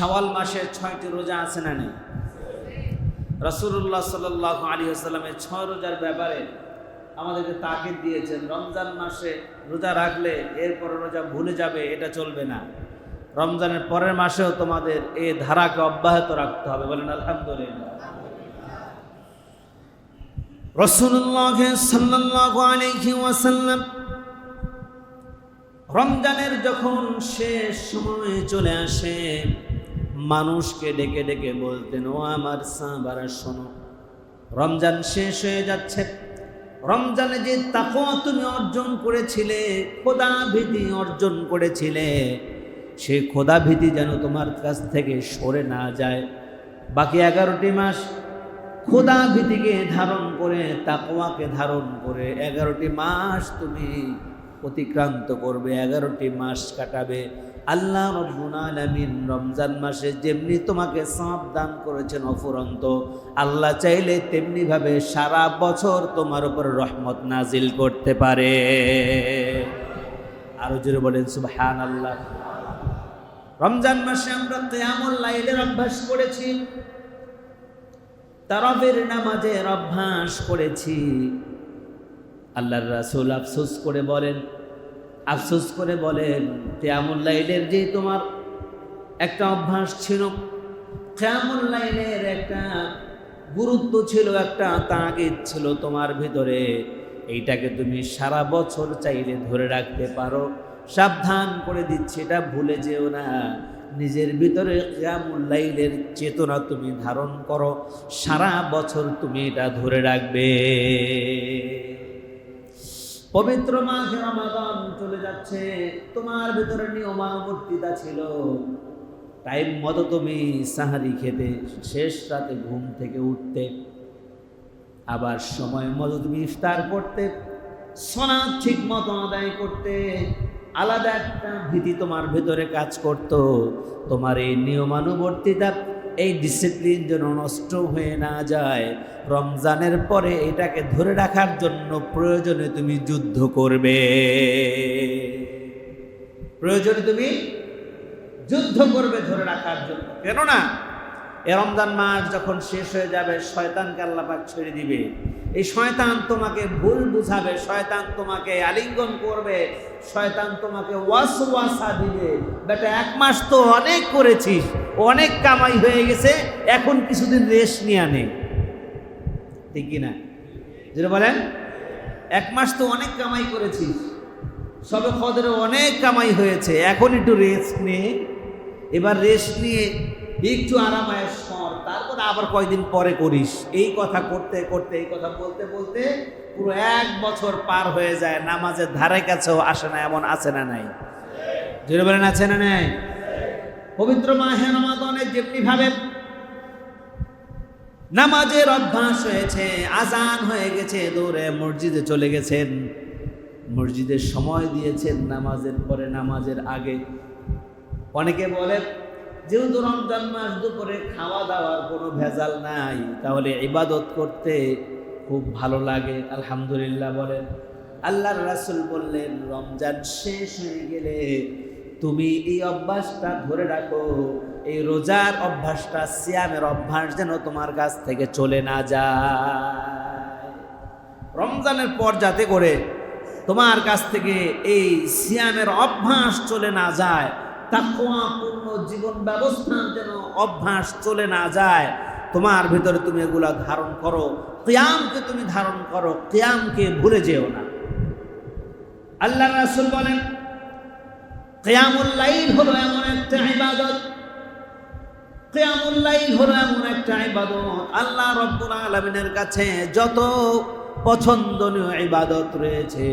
শাওয়াল মাসে ছয়টি রোজা আছে না নেই? রসুল্লাহ সাল আলী আসসালামের ছয় রোজার ব্যাপারে আমাদেরকে তাকিদ দিয়েছেন, রমজান মাসে রোজা রাখলে এরপরে রোজা ভুলে যাবে, এটা চলবে না। রমজানের পরের মাসেও তোমাদের এই ধারাকে অব্যাহত রাখতে হবে, বলেন আলহামদুলিল্লাহ। রমজানের যখন শেষ সময় চলে আসে মানুষকে ডেকে ডেকে বলতেন, ও আমার সাহাবারা শোনো, রমজান শেষ হয়ে যাচ্ছে। রমজানে যে তাকওয়া তুমি অর্জন করেছিলে, খোদা ভীতি অর্জন করেছিলে সেই খোদা ভীতি যেন তোমার কাছ থেকে সরে না যায়। বাকি এগারোটি মাস খোদা ভীতিকে ধারণ করে, তাকওয়াকে ধারণ করে, এগারোটি মাস তুমি অতিক্রান্ত করবে, এগারোটি মাস কাটাবে। আল্লাহ রব্বুল আলামিন রমজান মাসে যেমনি তোমাকে সাপ দান করেছেন অফুরন্ত, আল্লাহ চাইলে তেমনি ভাবে সারা বছর তোমার উপর রহমত নাজিল করতে পারে। আরও জোরে বলেন সুবহান আল্লাহ রমজান মাসে আমরা তেয়ামুল লাইলের অভ্যাস করেছি, তারাবের নামাজের অভ্যাস করেছি। আল্লাহর রাসূল আফসোস করে বলেন আফসোস করে বলেন কেয়ামুল্লাইলের যে তোমার একটা অভ্যাস ছিল কেয়ামুল্লাইলের একটা গুরুত্ব ছিল, একটা তাগিদ ছিল তোমার ভিতরে। এইটাকে তুমি সারা বছর চাইলে ধরে রাখতে পারো। সাবধান করে দিচ্ছি, এটা ভুলে যেও না। নিজের ভিতরে কেয়ামুল্লাইলের চেতনা তুমি ধারণ করো। সারা বছর তুমি এটা ধরে রাখবে। পবিত্র মাঘে রমাদান চলে যাচ্ছে। তোমার ভিতরে নিয়মানুবর্তিতা ছিল। টাইম মতো তুমি সাহারি খেতে, শেষ রাতে ঘুম থেকে উঠতে। আবার সময় মতো তুমি ইফতার করতে, সোনা ঠিক মতো আদায় করতে। আলাদা একটা ভীতি তোমার ভেতরে কাজ করত। তোমার এই নিয়মানুবর্তিতা এই ডিসিপ্লিন যেন নষ্ট হয়ে না যায়। রমজানের পরে এটাকে ধরে রাখার জন্য প্রয়োজনে তুমি যুদ্ধ করবে। প্রয়োজনে তুমি যুদ্ধ করবে ধরে রাখার জন্য। কেননা এ রমজান মাস যখন শেষ হয়ে যাবে, শয়তানকে আল্লাপাক ছেড়ে দিবে। এই শয়তান তোমাকে ভুল বুঝাবে, শয়তান তোমাকে আলিঙ্গন করবে, শয়তান তোমাকে ওয়াস ওয়াসওয়াসা দিবে। বেটা, এক মাস তো অনেক করেছিস, অনেক কামাই হয়ে গেছে, এখন কিছুদিন রেস্ট নিয়ে আনে। ঠিক কিনা যেটা বলেন, এক মাস তো অনেক কামাই করেছিস সবে খদের অনেক কামাই হয়েছে, এখন একটু রেস্ট নিয়ে এবার রেস্ট নিয়ে একটু আরামায়ের সর তারপর আবার কয়দিন পরে করিস। এই কথা করতে করতে, এই কথা বলতে বলতে পুরো এক বছর পার হয়ে যায়, নামাজের ধারে কাছেও আসে না, এমন আছে না নাই? জোরে বলেন, আছে না নাই? পবিত্র মাহে রমাদনে যেমনি ভাবে নামাজের অভ্যাস হয়েছে, আজান হয়ে গেছে, দৌড়ে মসজিদে চলে গেছেন। মসজিদের সময় দিয়েছেন নামাজের পরে, নামাজের আগে। অনেকে বলে যেহেতু রমজান মাস দুপুরে খাওয়া দাওয়ার কোনো ভেজাল নাই, তাহলে ইবাদত করতে খুব ভালো লাগে, আলহামদুলিল্লাহ বলেন। আল্লাহর রাসুল বললেন, রমজান শেষ হয়ে গেলে তুমি এই অভ্যাসটা ধরে রাখো, এই রোজার অভ্যাসটা, সিয়ামের অভ্যাস যেন তোমার কাছ থেকে চলে না যায়। রমজানের পর যাতে করে তোমার কাছ থেকে এই সিয়ামের অভ্যাস চলে না যায় জীবন ব্যবস্থার যেন অভ্যাস চলে না যায়, তোমার ভিতরে তুমি এগুলা ধারণ করো, কিয়ামকে তুমি ধারণ করো, কিয়ামকে ভুলে যেও না। আল্লাহ রাসুল বলেন, কিয়ামুল লাইল হলো এমন একটা ইবাদত, কিয়ামুল লাইল হলো এমন একটা ইবাদত। আল্লাহ রব্বুল আলামিনের কাছে যত পছন্দনীয় ইবাদত রয়েছে।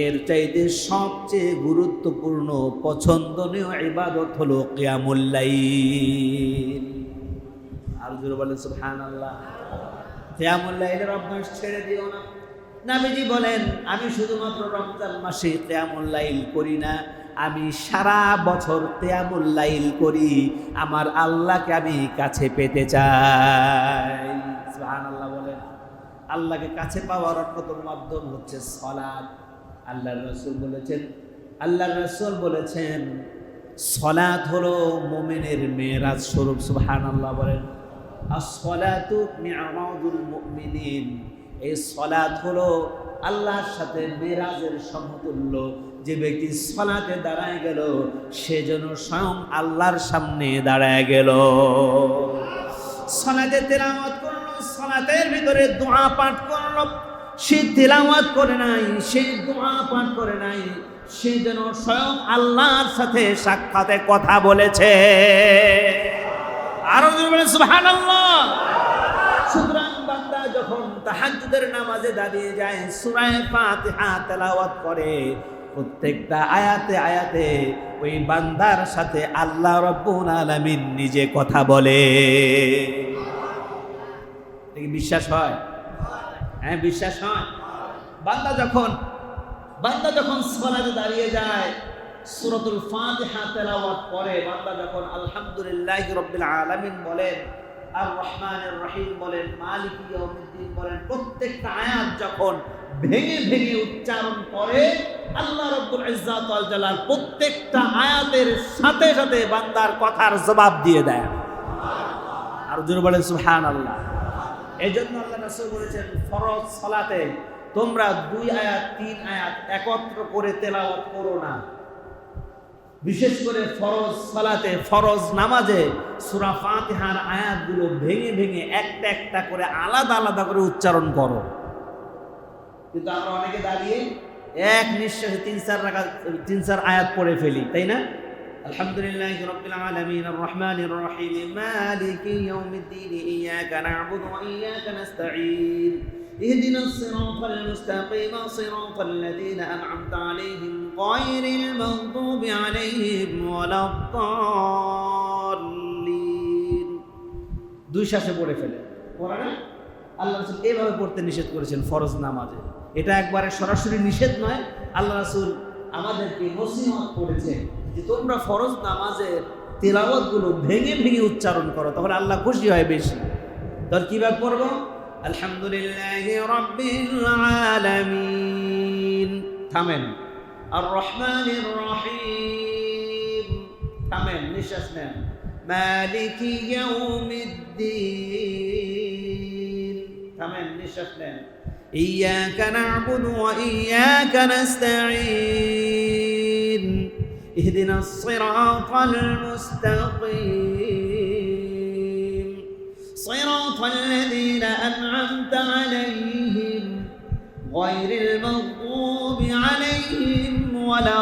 এর চাইতে সবচেয়ে গুরুত্বপূর্ণ পছন্দনীয় ইবাদত হলো কিয়ামুল্লাইল আর জোরে বলেন, সুবহানাল্লাহ। কিয়ামুল্লাইলের অভ্যাস ছেড়ে দিও না। নাবিজি বলেন, আমি শুধুমাত্র রমজান মাসে কিয়ামুল্লাইল করি না, আমি সারা বছর কিয়ামুল্লাইল করি। আমার আল্লাহকে আমি কাছে পেতে চাই। সুবহানাল্লাহ বলেন। আল্লাহকে কাছে পাওয়ার অন্যতম মাধ্যম হচ্ছে সলাদ আল্লাহ রসুল বলেছেন আল্লাহ রসুল বলেছেন সলাত হলো মোমেনের মেয়েরাজ স্বরূপ সুবহান আল্লাহ বলেন। আর সলাতু মুমিনিন। এই সলাত হলো আল্লাহর সাথে মেরাজের সমতুল্য। যে ব্যক্তি সলাতে দাঁড়ায় গেল, সে যেন স্বয়ং আল্লাহর সামনে দাঁড়ায় গেল। সলাতে তেলাওয়াত সলাতের ভিতরে দোয়া পাঠ করল। সে তেলাওয়াত করে নাই, সে দোয়া পাঠ করে নাই, সে যেন স্বয়ং আল্লাহর সাথে সাক্ষাতে কথা বলেছে। আরও সুবহানাল্লাহ। সুতরাং বান্দা যখন তাহাজ্জুদের নামাজে দাঁড়িয়ে যায় সূরা ফাতিহা তেলাওয়াত করে, প্রত্যেকটা আয়াতে আয়াতে ওই বান্দার সাথে আল্লাহ রব্বুল আলামিন নিজে কথা বলে। কি বিশ্বাস হয়? হ্যাঁ বিশ্বাস হয়। বান্দা যখন বান্দা যখন সলাতে দাঁড়িয়ে যায়, সূরাতুল ফাতিহা তেলাওয়াত পরে বান্দা যখন আলহামদুলিল্লাহ রাব্বিল আলামিন বলেন আর রহমানের রহিম বলেন, মালিক ইয়াউমিদ্দিন বলেন, প্রত্যেকটা আয়াত যখন ভেঙে ভেঙে উচ্চারণ করে, আল্লাহ রব্বুল ইজ্জাত ওয়াল জালাল প্রত্যেকটা আয়াতের সাথে সাথে বান্দার কথার জবাব দিয়ে দেয়। আর জোরে বলেন, সুবহানাল্লাহ। এই জন্য আল্লাহ রাসূল বলেছেন, ফরজ সালাতে তোমরা দুই আয়াত, তিন আয়াত একত্র করে তেলাওয়াত করো না। বিশেষ করে ফরজ সালাতে, ফরজ নামাজে সূরা ফাতিহার আয়াতগুলো ভেঙে ভেঙে একটা একটা করে আলাদা আলাদা করে উচ্চারণ করো। কিন্তু আমরা অনেকে দাঁড়িয়ে এক নিঃশ্বাসে তিন চার রাখা তিন চার আয়াত পড়ে ফেলি, তাই না? আলহামদুলিল্লাহ রব্বিল আলামিন আর রহমানির রহিম মালিকি ইয়াউমিদ্দিন ইয়াকা না'বুদু ওয়া ইয়াকা নাস্তাঈন اهدنا الصراط المستقيم صراط الذين أنعمت عليهم غير المغضوب عليهم ولا الضالين দুই শ্বাসে পড়ে ফেলে পড়ে না আল্লাহ রাসূল এইভাবে পড়তে নিষেধ করেছেন ফরজ নামাজে এটা একবারে সরাসরি নিষেধ নয় আল্লাহ রাসূল আমাদেরকে নসিহত করেছে যে তোমরা ফরজ নামাজের তেলাওয়াতগুলো ভেঙে ভেঙে উচ্চারণ করো তখন আল্লাহ খুশি হয় বেশি। তখন কীভাবে করব? আলহামদুলিল্লাহ রব্বিল আলামিন। থামেন। আর রহমানির রহিম। থামেন, নিঃশ্বাস নেন। মালিক ইয়াউমিদ্দিন। থামেন, নিঃশ্বাস নেন। ইয়া না'বুদু ওয়া ইয়া নাস্তাঈন। اهدنا الصراط المستقيم صراط الذين أنعمت عليهم غير المغضوب عليهم ولا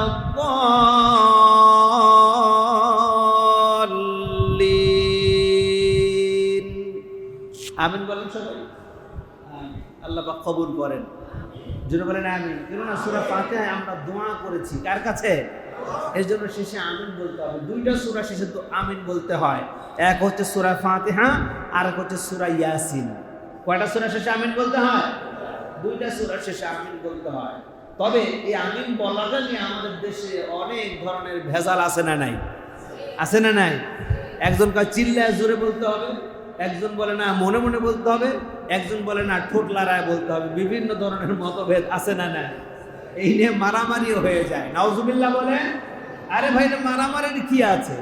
الضالين আমিন বলেন সবাই আমিন। আল্লাহ পাক কবুল করেন জন্য বলেন আমিন কেননা সুরা ফাতিহায় আমরা দোয়া করেছি কার কাছে শেষে আমিন বলতে হবে। দুইটা সুরা শেষে তো আমিন বলতে হয়। এক হচ্ছে সুরা আর এক হচ্ছে সুরা ইয়াসিন। কয়টা সুরা শেষে আমিন বলতে হয়? দুইটা সুরা শেষে আমিন বলতে হয়। তবে এই আমিন আমাদের দেশে অনেক ধরনের ভেজাল আছে না নাই? আছে না নাই? একজন কয়, চিল্লায় জোরে বলতে হবে। একজন বলে, না, মনে মনে বলতে হবে। একজন বলে, না, ঠোঁট লড়ায় বলতে হবে। বিভিন্ন ধরনের মতভেদ আছে না নাই? এই নিয়ে মারামারিও হয়ে যায়। নাউজুবিল্লাহ বলে আরে ভাই মারামারির কি আছে?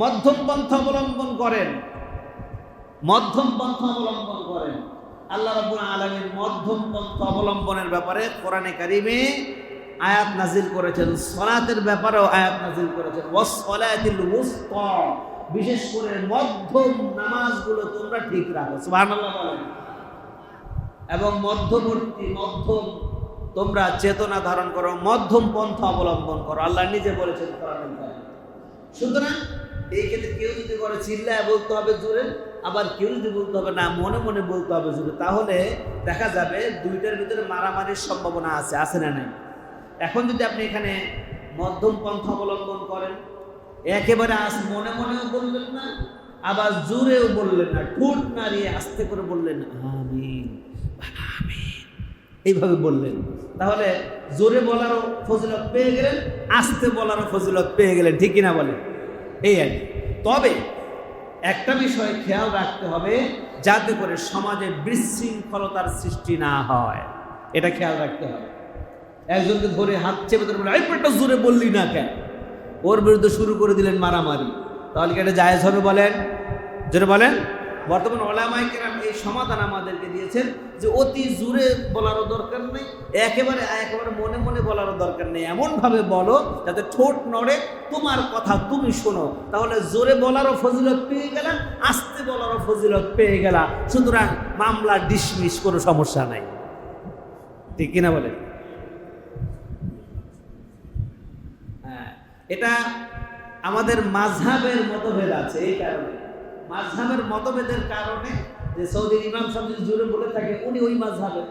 মধ্যম পন্থা অবলম্বন করেন। মধ্যম পন্থা অবলম্বন করেন। আল্লাহ রাব্বুল আলামিন মধ্যম পন্থা অবলম্বনের ব্যাপারে কোরআনে কারিমে আয়াত নাজিল করেছেন। সলাতের ব্যাপারেও আয়াত নাজিল করেছেন। ওয়াস সলাতিল উসতা বিশেষ করে মধ্যম নামাজগুলো তোমরা ঠিক রাখো। সুবহানাল্লাহ এবং মধ্যবর্তী মধ্যম তোমরা চেতনা ধারণ করো, মধ্যম পন্থা অবলম্বন করো। আল্লাহ নিজে বলেছেন। সুতরাং এই ক্ষেত্রে কেউ যদি করে চিল্লায় বলতে হবে জোরে আবার কেউ যদি বলতে হবে, না, মনে মনে বলতে হবে জোরে তাহলে দেখা যাবে দুইটার ভিতরে মারামারির সম্ভাবনা আছে আছে না নাই? এখন যদি আপনি এখানে মধ্যম পন্থা অবলম্বন করেন, একেবারে আস মনে মনেও বললেন না, আবার জোরেও বললেন না, ঠোঁট নাড়িয়ে আস্তে করে বললেন, আমিন। এইভাবে বললেন। তাহলে জোরে বলারও ফজিলত পেয়ে গেলেন, আস্তে বলারও ফজিলত পেয়ে গেলেন, ঠিক কিনা বলেন? এই আর। তবে একটা বিষয় খেয়াল রাখতে হবে, যাতে করে সমাজে বিশৃঙ্খলতার সৃষ্টি না হয়। এটা খেয়াল রাখতে হবে। একজনকে ধরে হাত চেপে ধরে বলে "এই পেটটা জোরে বললি না কেন? ওর বিরুদ্ধে শুরু করে দিলেন মারামারি। তাহলে কি এটা জায়েজ হবে বলেন? জোরে বলেন? বর্তমান ওলামাই কেরাম এই সমাধান আমাদেরকে দিয়েছেন যে অতি জোরে বলারও দরকার নেই, একেবারে একেবারে মনে মনে বলারও দরকার নেই। এমনভাবে বলো যাতে ঠোঁট নড়ে তোমার কথা তুমি শোনো। তাহলে জোরে বলারও ফজিলত পেয়ে গেলা, আস্তে বলারও ফজিলত পেয়ে গেলা। সুতরাং মামলা ডিসমিস, কোনো সমস্যা নাই। ঠিক কিনা বলে হ্যাঁ এটা আমাদের মাঝহাবের মতভেদ আছে এই কারণে। মাঝহাবের মতভেদের কারণে যে সৌদির ইমাম সাহেব যদি জোরে বলে থাকে, উনি ওই মাঝহাবের।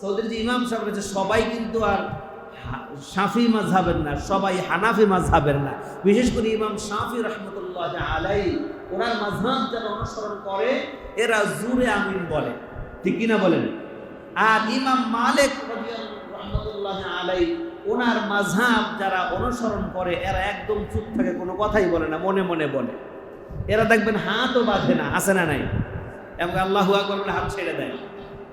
সৌদির যে ইমাম সাহেব রয়েছে, সবাই কিন্তু আর শাফি মাঝহাবের না, সবাই হানাফি মাঝহাবের না। বিশেষ করে ইমাম শাফি রহমতুল্লাহ আলাই ওনার মাঝহাব যারা অনুসরণ করে, এরা জুরে আমিন বলে। ঠিক কিনা বলেন? আর ইমাম মালিক রহমতুল্লাহ আলাই ওনার মাঝহাব যারা অনুসরণ করে, এরা একদম চুপ থাকে, কোনো কথাই বলে না, মনে মনে বলে। এরা দেখবেন হাতও বাঁধে না, আছে না নাই? এবং আল্লাহ আকবর হাত ছেড়ে দেয়।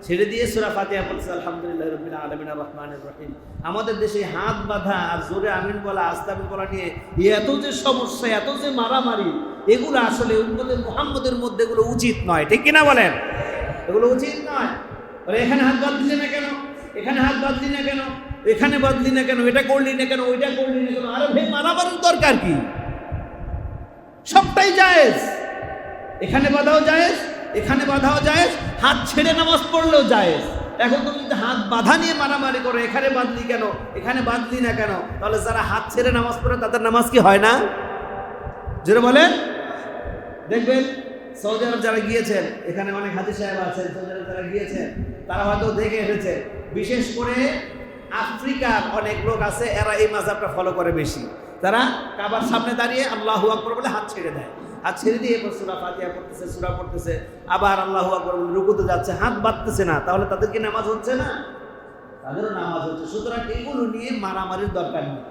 ছেড়ে দিয়ে সুরা ফাতিহা বলছে আলহামদুলিল্লাহ রবিল আলমিন রহমানের রহিম। আমাদের দেশে হাত বাঁধা আর জোরে আমিন বলা, আস্তামিন বলা নিয়ে এত যে সমস্যা, এত যে মারামারি, এগুলো আসলে উন্নতের মোহাম্মদের মধ্যে এগুলো উচিত নয়। ঠিক কিনা বলেন? এগুলো উচিত নয়। এখানে হাত বাঁধলি না কেন? এখানে হাত বাঁধলি না কেন? এখানে বাঁধলি না কেন? এটা করলি না কেন? ওইটা করলি না কেন? আরে ভাই, মারামারির দরকার কি? সবটাই জায়েজ। এখানে বাধাও জায়েজ, এখানে বাধাও জায়েজ, হাত ছেড়ে নামাজ পড়লেও জায়েজ। এখন তুমি যদি হাত বাধা নিয়ে মারামারি করো, এখানে বাঁধলি কেন? এখানে বাঁধলি না কেন? তাহলে যারা হাত ছেড়ে নামাজ পড়ে, তাদের নামাজ কি হয় না? যেটা বলেন। দেখবেন সৌদি আরব যারা গিয়েছেন, এখানে অনেক হাজি সাহেব আছেন, সৌদি আরব যারা গিয়েছেন, তারা হয়তো দেখে এসেছে। বিশেষ করে আফ্রিকার অনেক লোক আছে, এরা এই মাজাবটা ফলো করে বেশি। তারা কাবার সামনে দাঁড়িয়ে আল্লাহু আকবর বলে হাত ছেড়ে দেয়। হাত ছেড়ে দিয়ে এরপর সুরা ফাতিহা পড়তেছে, সুরা পড়তেছে, আবার আল্লাহু আকবর বলে রুকুতে যাচ্ছে, হাত বাঁধতেছে না। তাহলে তাদের কি নামাজ হচ্ছে না? তাদেরও নামাজ হচ্ছে। সুতরাং এগুলো নিয়ে মারামারির দরকার নেই।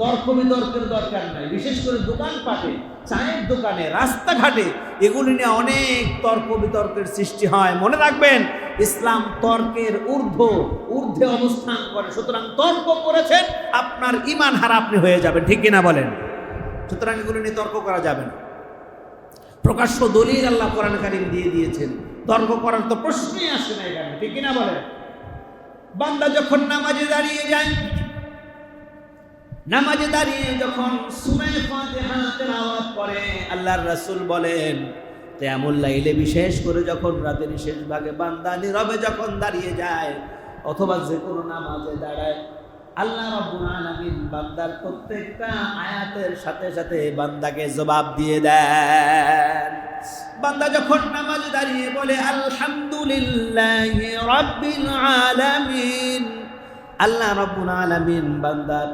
তর্ক বিতর্কের দরকার নাই। বিশেষ করে দোকানপাটে, চায়ের দোকানে, রাস্তাঘাটে এগুলি নিয়ে অনেক তর্ক বিতর্কের সৃষ্টি হয়। মনে রাখবেন ইসলাম তর্কের ঊর্ধ্ব, ঊর্ধ্বে অবস্থান করে। সুতরাং তর্ক করেছেন, আপনার ইমান হারা আপনি হয়ে যাবেন। ঠিক কিনা বলেন? সুতরাং এগুলো নিয়ে তর্ক করা যাবে না। প্রকাশ্য দলিল আল্লাহ কোরআন কারিম দিয়ে দিয়েছেন। তর্ক করার তো প্রশ্নই আসে না এখানে। ঠিক কিনা বলেন? বান্দা যখন নামাজে দাঁড়িয়ে যায়, নামাজে দাঁড়িয়ে যখন সুরায় ফাতিহা তেলাওয়াত করে, আল্লাহর রাসূল বলেন তেমন লাইলে বিশেষ করে যখন রাতের শেষ ভাগে বান্দা নীরবে যখন দাঁড়িয়ে যায়, অথবা যে কোনো নামাজে দাঁড়ায়, আল্লাহ রাব্বুল বান্দার প্রত্যেকটা আয়াতের সাথে সাথে বান্দাকে জবাব দিয়ে দেন। বান্দা যখন নামাজে দাঁড়িয়ে বলে, আলহামদুলিল্লাহি রাব্বিল আল্লাহ রাব্বুল আলামিন বান্দার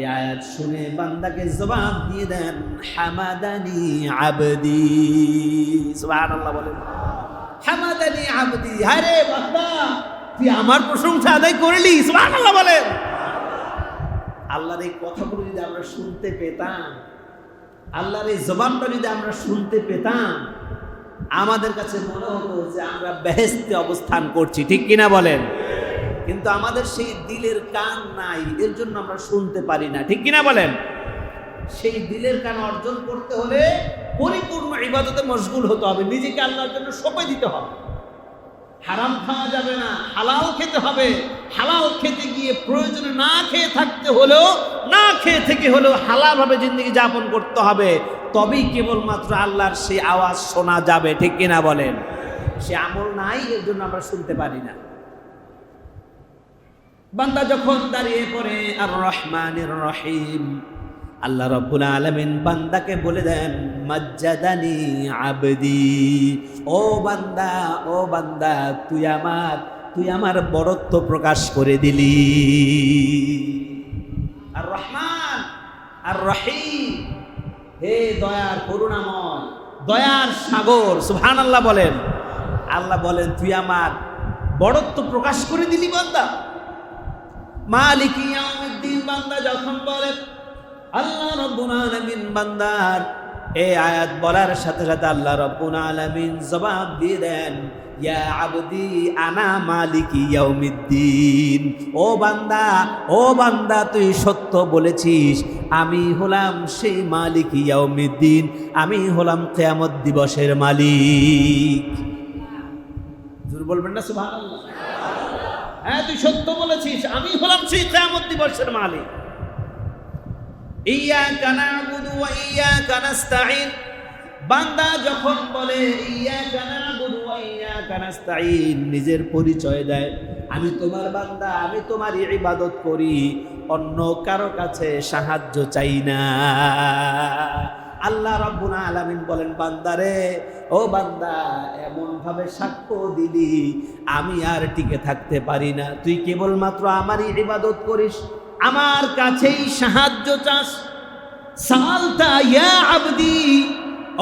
এই আয়াত শুনে বান্দাকে জবাব দিয়ে দেন, হামাদানি আবদি। সুবহানাল্লাহ বলেন। হামাদানি আবদি। আরে বান্দা, তুই আমার প্রশংসা আদায় করলি, সুবহানাল্লাহ বলেন। আল্লাহর এই কথাগুলো যদি আমরা শুনতে পেতাম, আল্লাহর এই জবাবটা যদি আমরা শুনতে পেতাম, আমাদের কাছে মনে হতো যে আমরা বেহেস্তে অবস্থান করছি, ঠিক কিনা বলেন? কিন্তু আমাদের সেই দিলের কান নাই, এর জন্য আমরা শুনতে পারি না। ঠিক কিনা বলেন? সেই দিলের কান অর্জন করতে হলে পরিপূর্ণ ইবাদতে মশগুল হতে হবে, নিজেকে আল্লাহর জন্য সঁপে দিতে হবে। হারাম খাওয়া যাবে না, হালাল খেতে হবে। হালাল খেতে গিয়ে প্রয়োজনে না খেয়ে থাকতে হলেও, না খেয়ে থেকে হলেও হালালভাবে জিন্দগি যাপন করতে হবে। তবেই কেবলমাত্র আল্লাহর সেই আওয়াজ শোনা যাবে, ঠিক কিনা বলেন? সে আমল নাই, এর জন্য আমরা শুনতে পারি না। বান্দা যখন দাঁড়িয়ে পড়ে আর রহমানের রহিম। আল্লাহ রব্বুল আলমিন বান্দাকে বলে দেন, মজ্জাদানি আবদি। ও বান্দা ও বান্দা, তুই আমার তুই আমার বড়ত্ব প্রকাশ করে দিলি। আর রহমান আর রহিম হে দয়ার করুণাময়, দয়ার সাগর। সুহান আল্লাহ বলেন। আল্লাহ বলেন, তুই আমার বড়ত্ব প্রকাশ করে দিলি বান্দা। মালিক বান্দা যখন বান্দার আয়াত বলার সাথে সাথে জবাব দিয়ে দেন ও বান্দা ও বান্দা, তুই সত্য বলেছিস, আমি হলাম সেই মালিক ইয়াউমিদ্দিন, আমি হলাম কিয়ামত দিবসের মালিক। বলবেন না, সুবহানাল্লাহ? হ্যাঁ তুই সত্য বলেছিস। আমি হলাম সেই কিয়ামত দিবসের মালিক। ইয়াকা নাবুদু ওয়া ইয়াকা নাস্তাঈন। বান্দা যখন বলে ইয়া নাবুদু ওয়া ইয়াকা নাস্তাঈন নিজের পরিচয় দেয়। আমি তোমার বান্দা, আমি তোমার ইবাদত করি। অন্য কারও কাছে সাহায্য চাই না। আল্লাহ রাব্বুল আলামিন বলেন, বান্দারে, ও বান্দা এমন ভাবে সাক্ষ্য দিলি, আমি আর টিকে থাকতে পারি না। তুই কেবলমাত্র আমারই ইবাদত করিস, আমার কাছেই সাহায্য চাস। সালতা ইয়া আবদি,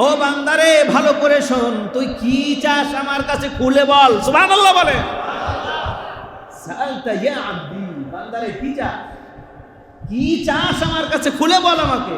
ও বান্দারে, ভালো করে শোন, তুই কি চাস আমার কাছে খুলে বল। সুবহানাল্লাহ বলে। সালতা ইয়া আবদি, বান্দারে, কি চাস? কি চাস আমার কাছে খুলে বল আমাকে।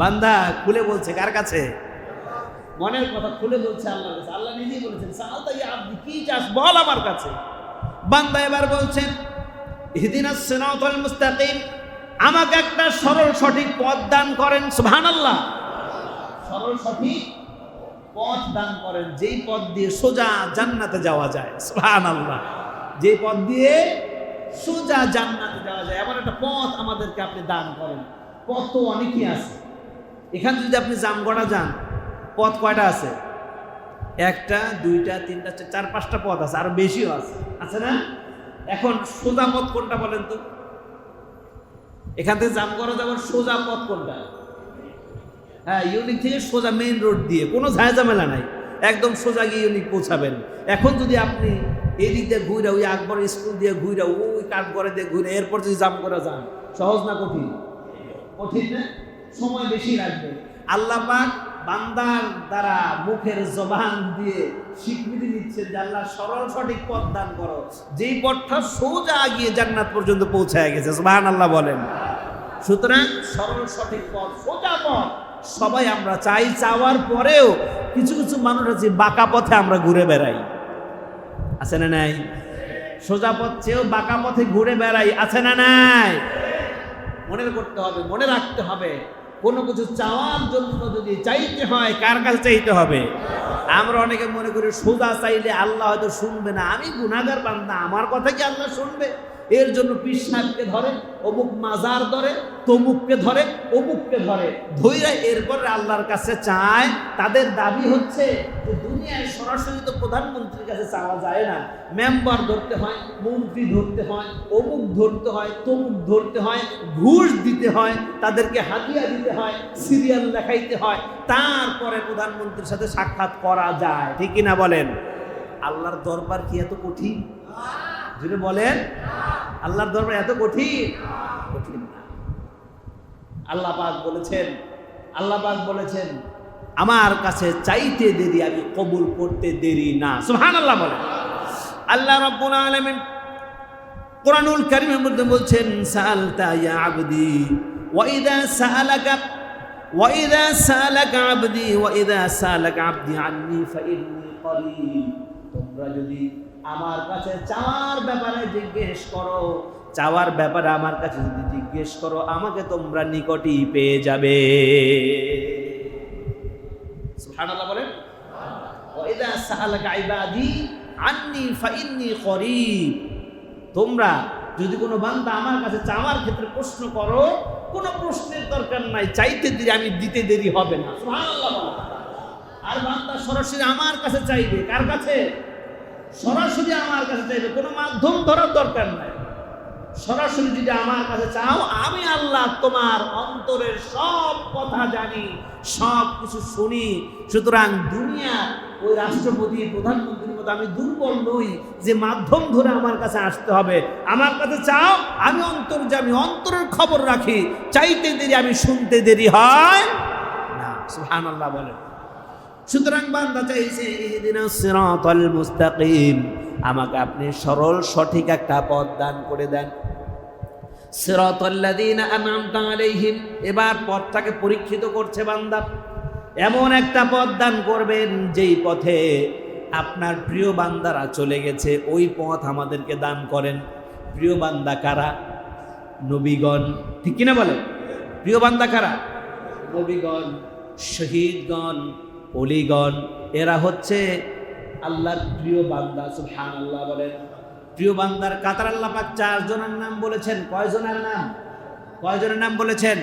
বান্দা খুলে বলছে কার কাছে? মনের কথা খুলে বলছে আল্লাহর কাছে। আল্লাহ নিজেই বলেছেন সালতাই আপনি কি চাস বল আমার কাছে? বান্দা এবার বলছেন ইহদিনাস সিরাতাল মুস্তাকিম আমাকে একটা সরল সঠিক পথ দান করেন সুবহানাল্লাহ। সরল সঠিক পথ দান করেন যেই পথ দিয়ে সোজা জান্নাতে যাওয়া যায় সুবহানাল্লাহ। যেই পথ দিয়ে সোজা জান্নাতে যাওয়া যায় এমন একটা পথ আমাদেরকে আপনি দান করেন। পথ তো অনেকই আছে। এখানে যদি আপনি জামগড়া যান, পথ কয়টা আছে? একটা, দুইটা, তিনটা, চার- পাঁচটা পথ আছে, আরও বেশিও আছে। আছে না? এখন সোজা পথ কোনটা বলেন তো? এখান থেকে জামগড়া যাওয়ার সোজা পথ কোনটা? হ্যাঁ ইউনিক থেকে সোজা মেইন রোড দিয়ে, কোনো ঝায় ঝামেলা নাই। একদম সোজা গিয়ে ইউনিক পৌঁছাবেন। এখন যদি আপনি এই দিক দিয়ে ঘুরে ওই আকবর স্কুল দিয়ে ঘুরে ওই কাঠগড়ে দিয়ে ঘুরে এরপর যদি জাম করে যান, সহজ না কঠিন? কঠিন না? সময় বেশি লাগবে। আল্লাহ পাক বান্দার দ্বারা মুখের জবান দিয়ে স্বীকৃতি দিচ্ছে যে আল্লাহ সরল সঠিক পথ দান করো। যেই পথটা সোজা গিয়ে জান্নাত পর্যন্ত পৌঁছায় গেছে সুবহান আল্লাহ বলেন। সুতরাং সরল সঠিক পথ, সোজা পথ সবাই আমরা চাই। চাওয়ার পরেও কিছু কিছু মানুষ আছে বাঁকা পথে আমরা ঘুরে বেড়াই। আছে না নাই? সোজা পথ চেয়েও বাঁকা পথে ঘুরে বেড়াই, আছে না নাই? মনে করতে হবে, মনে রাখতে হবে। কোনো কিছু চাওয়ার জন্য যদি চাইতে হয়, কার কাছে চাইতে হবে? আমরা অনেকে মনে করি সোজা চাইলে আল্লাহ হয়তো শুনবে না। আমি গুনাগার বান্দা, আমার কথা কি আল্লাহ শুনবে? এর জন্য পীর ধরে, অমুক মাজার ধরে, তমুককে ধরে, অমুককে ধরে। ধৈরা এরপরে আল্লাহর কাছে চায়, তাদের দাবি হচ্ছে যে দুনিয়ায় সরাসরি তো প্রধানমন্ত্রীর কাছে চাওয়া যায় না। মেম্বার ধরতে হয়, মন্ত্রী ধরতে হয়, অমুক ধরতে হয়, তমুক ধরতে হয়, ঘুষ দিতে হয়, তাদেরকে হাতিয়া দিতে হয়, সিরিয়াল দেখাইতে হয়, তারপরে প্রধানমন্ত্রীর সাথে সাক্ষাৎ করা যায়। ঠিক কিনা বলেন? আল্লাহর দরবার কি এত কঠিন? যদি বলেন, আল্লাহর দরবার এত কঠিন। কঠিন না। আল্লাহ পাক বলেছেন, আল্লাহ পাক বলেছেন, আমার কাছে চাইতে দেরি, আমি কবুল করতে দেরি না। সুবহানাল্লাহ বলেন। আল্লাহ রাব্বুল আলামিন কোরআনুল কারীমের মধ্যে বলছেন সালতা ইয়া আবদি, ওয়া ইযা সালাকা ওয়া ইযা সালাকা আবদি, ওয়া ইযা সালাকা আবদি আন্নি ফাইন্নী করিব। তোমরা যদি আমার কাছে চাওয়ার ব্যাপারে জিজ্ঞেস করো। চাওয়ার ব্যাপারে আমার কাছে যদি জিজ্ঞেস করো, আমাকে তোমরা নিকটই পেয়ে যাবে। সুবহানাল্লাহ বলেন। ওয়াইদা সাআলাকা ইবাদি আন্নি ফাইন্নি করিব। তোমরা যদি কোনো বান্দা আমার কাছে চাওয়ার ক্ষেত্রে প্রশ্ন করো, কোনো প্রশ্নের দরকার নাই, চাইতে দেরি আমি দিতে দেরি হবে না। সুবহানাল্লাহ আর বান্দা সরাসরি আমার কাছে চাইবে, কার কাছে? সরাসরি আমার কাছে চাইবে, কোনো মাধ্যম ধরার দরকার নাই। সরাসরি যদি আমার কাছে চাও, আমি আল্লাহ তোমার অন্তরের সব কথা জানি, সব কিছু শুনি। সুতরাং দুনিয়া, ওই রাষ্ট্রপতি, প্রধানমন্ত্রীর মতো আমি দুর্বল নই যে মাধ্যম ধরে আমার কাছে আসতে হবে। আমার কাছে চাও, আমি অন্তর জানি অন্তরের খবর রাখি, চাইতে দেরি আমি শুনতে দেরি হয় না। সুহান আল্লাহ বলেন। সুতরাং বান্দা চাইছে ইহদিনাস সিরাতাল মুস্তাকিম। আমাকে আপনি সরল, সঠিক একটা পথ দান করে দেন। সিরাতাল্লাযীনা আনআমতা আলাইহিম। এবার পথটাকে পরীক্ষিত করছে বান্দা। এমন একটা পথ দান করবেন, যেই পথে আপনার প্রিয় বান্দারা চলে গেছে। ওই পথ আমাদেরকে দান করেন। প্রিয় বান্দা কারা? নবীগণ। ঠিক কিনা বলে প্রিয় বান্দা কারা? নবীগণ, শহীদগণ অলিগণ, এরা হচ্ছে আল্লাহর প্রিয় বান্দা সুবহান আল্লাহ বলেন। প্রিয় বান্দার কাতার আল্লাহ পাক চারজনের নাম বলেছেন। কয়জনের নাম? কয়জনের নাম বলেছেন?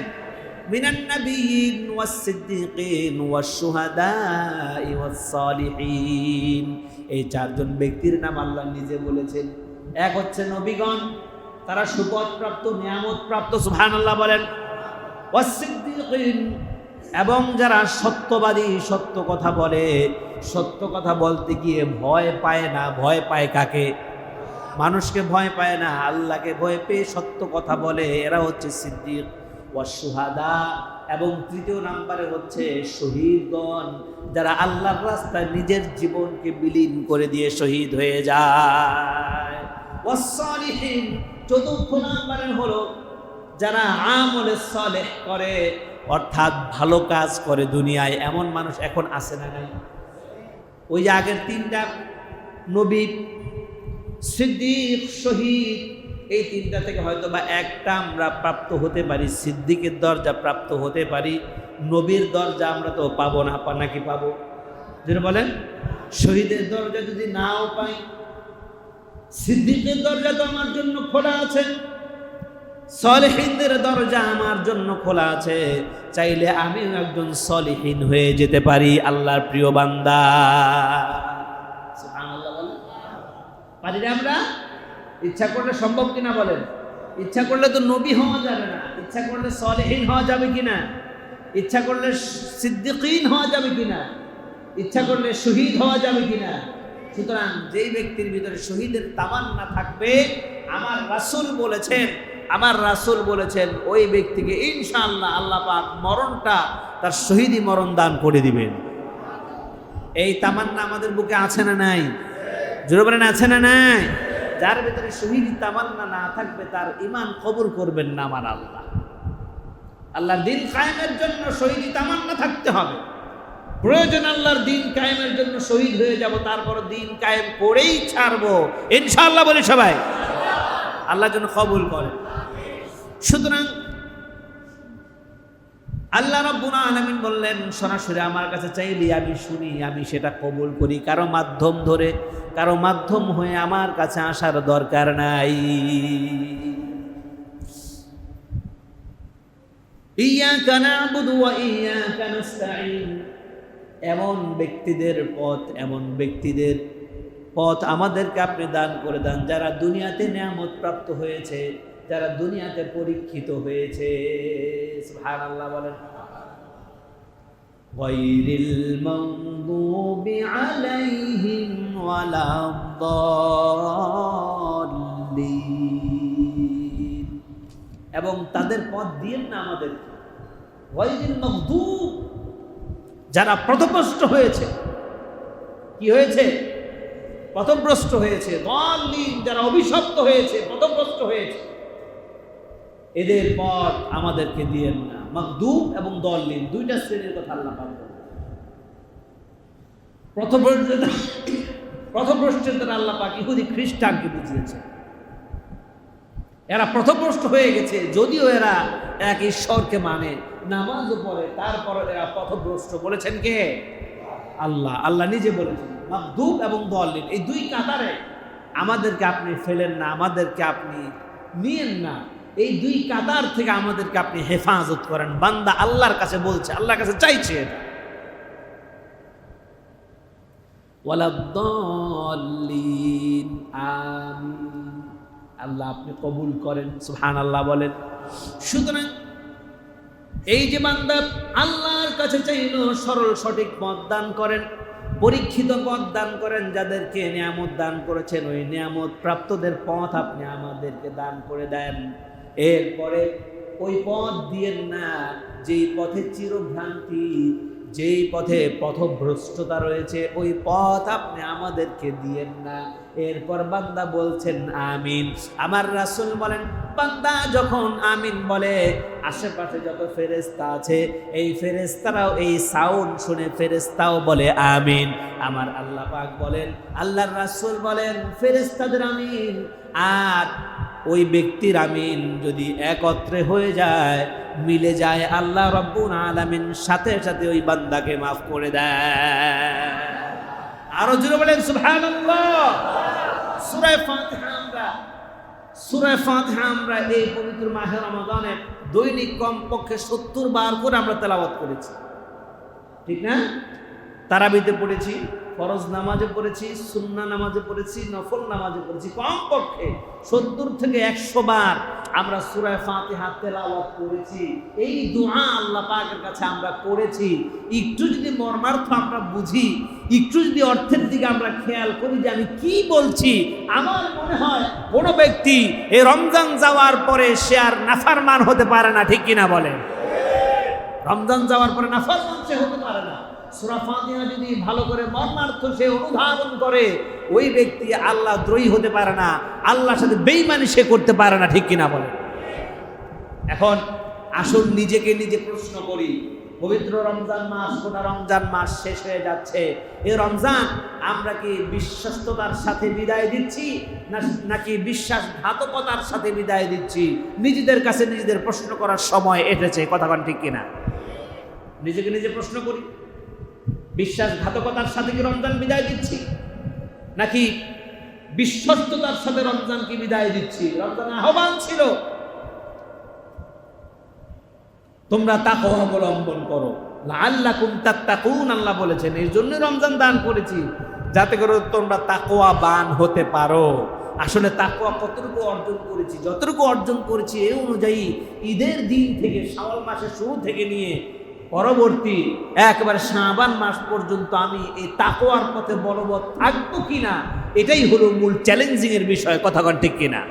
মিনান নাবিয়িন ওয়াস সিদ্দিকিন ওয়াস শুহাদাই ওয়াস সালিহিন এই চারজন ব্যক্তির নাম আল্লাহ নিজে বলেছেন। এক হচ্ছে নবীগণ, তারা সুপথ প্রাপ্ত প্রাপ্ত সুবহানাল্লাহ বলেন। ওয়াস সিদ্দিকিন এবং যারা সত্যবাদী, সত্য কথা বলে, সত্য কথা বলতে গিয়ে ভয় পায় না, ভয় পায় কাকে? মানুষকে ভয় পায় না, আল্লাহকে ভয় পেয়ে সত্য কথা বলে, এরা হচ্ছে সিদ্দিক ওয়াসুহাদা এবং তৃতীয় নাম্বারে হচ্ছে শহীদগণ, যারা আল্লাহর রাস্তায় নিজের জীবনকে বিলীন করে দিয়ে শহীদ হয়ে যায়। চতুর্থ নাম্বারে হলো, যারা আমলে সলেহ করে অর্থাৎ ভালো কাজ করে দুনিয়ায়, এমন মানুষ এখন আছে না নাই? ওই যে আগের তিনটা নবী, সিদ্দিক, শহীদ, এই তিনটা থেকে হয়তো বা একটা আমরা প্রাপ্ত হতে পারি, সিদ্দিকের দরজা প্রাপ্ত হতে পারি, নবীর দরজা আমরা তো পাবো না, পা নাকি পাবো? যেটা বলেন, শহীদের দরজা যদি নাও পাই, সিদ্দিকের দরজা তো আমার জন্য খোলা আছে। সলিহিনদের দরজা আমার জন্য খোলা আছে। চাইলে আমিও একজন সলিহীন হয়ে যেতে পারি, আল্লাহর প্রিয় বান্দা। পারি না আমরা? ইচ্ছা করলে সম্ভব কিনা বলেন? ইচ্ছা করলে তো নবী হওয়া যাবে না। ইচ্ছা করলে সলেহীন হওয়া যাবে কিনা? ইচ্ছা করলে সিদ্দিকীন হওয়া যাবে কিনা? ইচ্ছা করলে শহীদ হওয়া যাবে কিনা? সুতরাং যেই ব্যক্তির ভিতরে শহীদের তামান্না থাকবে, আমার রাসুল বলেছেন আমার রাসূল বলেছেন, ওই ব্যক্তিকে ইনশাআল্লাহ আল্লাহ পাক মরণটা তার শহীদি মরণ দান করে দিবেন। এই তামান্না আমাদের বুকে আছে না নাই? জোরে বলেন, আছে না নাই? যার ভিতরে শহীদ তামান্না না থাকবে, তার ইমান কবুল করবেন না আমার আল্লাহ। আল্লাহ দিন কায়েমের জন্য শহীদ তামান্না থাকতে হবে। প্রয়োজন আল্লাহর দিন কায়েমের জন্য শহীদ হয়ে যাব, তারপর দিন কায়েম করেই ছাড়বো। ইনশাআল্লাহ বলে সবাই। আল্লাহ যেন কবুল করে। সুতরাং আল্লাহ রব্বুল আলামিন বললেন, সরাসরি আমার কাছে চাইলি আমি শুনি, আমি সেটা কবুল করি। কারও মাধ্যম ধরে, কারও মাধ্যম হয়ে আমার কাছে আসার দরকার নাই। এমন ব্যক্তিদের পথ, এমন ব্যক্তিদের পথ আমাদেরকে আপনি দান করে দেন। যারা দুনিয়াতে নিয়ামত প্রাপ্ত হয়েছে, যারা দুনিয়াতে পরীক্ষিত হয়েছে। সুবহানাল্লাহ বলেন। গায়রিল মাগদুবি আলাইহিম ওয়ালাদ-দাল্লিন এবং তাদের পথ দিয়েন না আমাদের গায়রিল মাগদুব, যারা পথভ্রষ্ট হয়েছে, কি হয়েছে? পথভ্রষ্ট হয়েছে দলিন যারা অভিশপ্ত হয়েছে, পথভ্রষ্ট হয়েছে। এদের পথ আমাদেরকে দিয়েন না। মকদুব এবং দলিন দুইটা শ্রেণির কথা আল্লাহ। পথভ্রষ্ট দ্বারা আল্লাহ খ্রিস্টানকে বুঝিয়েছে এরা হয়ে গেছে, যদিও এরা এক ঈশ্বরকে মানে। পড়ে তারপর এরা পথভ্রষ্ট। বলেছেন কে? আল্লাহ আল্লাহ নিজে বলেছেন মাকদুব এবং দলিল, এই দুই কাতারে আমাদেরকে আপনি ফেলেন না, আমাদেরকে আপনি নিয়েন না। এই দুই কাতার থেকে আমাদেরকে আপনি হেফাজত করেন। বান্দা আল্লাহর কাছে বলছে, আল্লাহর কাছে চাইছে আল্লাহ আপনি কবুল করেন সুহান আল্লাহ বলেন। সুতরাং এই যে বান্দা আল্লাহর কাছে চাইল সরল সঠিক পথ দান করেন, পরীক্ষিত পথ দান করেন, যাদেরকে নিয়ামত দান করেছেন, ওই নিয়ামত প্রাপ্তদের পথ আপনি আমাদেরকে দান করে দেন। এরপরে ওই পথ দিয়েন না, যেই পথে চিরভ্রান্তি যেই পথে পথভ্রষ্টতা রয়েছে, ওই পথ আপনি আমাদেরকে দিয়েন না। এরপর বান্দা বলছেন, আমিন। আমার রাসূল বলেন, বান্দা যখন আমিন বলে, আশেপাশে যত ফেরেস্তা আছে, এই ফেরেস্তারাও এই সাউন্ড শুনে ফেরেস্তাও বলে, আমিন। আমার আল্লাহ পাক বলেন, আল্লাহর রাসূল বলেন ফেরেস্তাদের আমিন। আর ওই ব্যক্তির আমিন যদি একত্রে হয়ে যায়, মিলে যায় আল্লাহ রব্বুল আলামিন, সাথে সাথে ওই বান্দাকে মাফ করে দেয়। আরও জুড়ে বলেন, সুবহানাল্লাহ। সূরা ফাতিহা আমরা, সূরা ফাতিহা আমরা এই পবিত্র মাহে রমাদানে দৈনিক কমপক্ষে সত্তর বার করে আমরা তেলাওয়াত করেছি। ঠিক না? তারাবিতে পড়েছি। ফরজ নামাজে পড়েছি, সুন্না নামাজে পড়েছি, নফল নামাজে পড়েছি, কমপক্ষে সত্তর থেকে একশো বার আমরা সুরায় ফাতিহা তেলাওয়াত করেছি। এই দোয়া আল্লাহ পাকের কাছে আমরা করেছি। একটু যদি মর্মার্থ আমরা বুঝি, একটু যদি অর্থের দিকে আমরা খেয়াল করি যে আমি কি বলছি, আমার মনে হয় কোনো ব্যক্তি এই রমজান যাওয়ার পরে সে আর নাফারমান হতে পারে না, ঠিক কিনা বলেন? রমজান যাওয়ার পরে নাফারমান সে হতে পারে না। সূরা ফাতিহা যদি ভালো করে মর্মার্থ সে অনুধাবন করে, ওই ব্যক্তি আল্লাহ দ্রোহী হতে পারে না, আল্লাহর সাথে বেইমানি সে করতে পারে না, ঠিক কিনা বলে এখন আসল নিজেকে নিজে প্রশ্ন করি, পবিত্র রমজান মাস গোটা রমজান মাস শেষ হয়ে যাচ্ছে, এ রমজান আমরা কি বিশ্বস্ততার সাথে বিদায় দিচ্ছি, না নাকি বিশ্বাসঘাতকতার সাথে বিদায় দিচ্ছি? নিজেদের কাছে নিজেদের প্রশ্ন করার সময় এসেছে কথাক্ষণ ঠিক কিনা? নিজেকে নিজে প্রশ্ন করি। বিশ্বাসঘাতকতার সাথে কি রমজান বিদায় দিচ্ছি? নাকি বিশ্বস্ততার সাথে রমজান কি বিদায় দিচ্ছি? রমজান আহ্বান ছিল। তোমরা তাকে অবলম্বন করো। আল্লাহ কুম তাত্তাকুন, আল্লাহ বলেছেন এই জন্য রমজান দান করেছি। যাতে করে তোমরা তাকোয়া বান হতে পারো। আসলে তাকোয়া কতটুকু অর্জন করেছি, যতটুকু অর্জন করেছি এই অনুযায়ী ঈদের দিন থেকে, শাওয়াল মাসের শুরু থেকে নিয়ে পরবর্তী একবার শাবান মাস পর্যন্ত আমি এই তাকোয়ার পথে বলবৎ থাকব কিনা, এটাই হলো মূল চ্যালেঞ্জিং এর বিষয়, কথা ঠিক কিনা?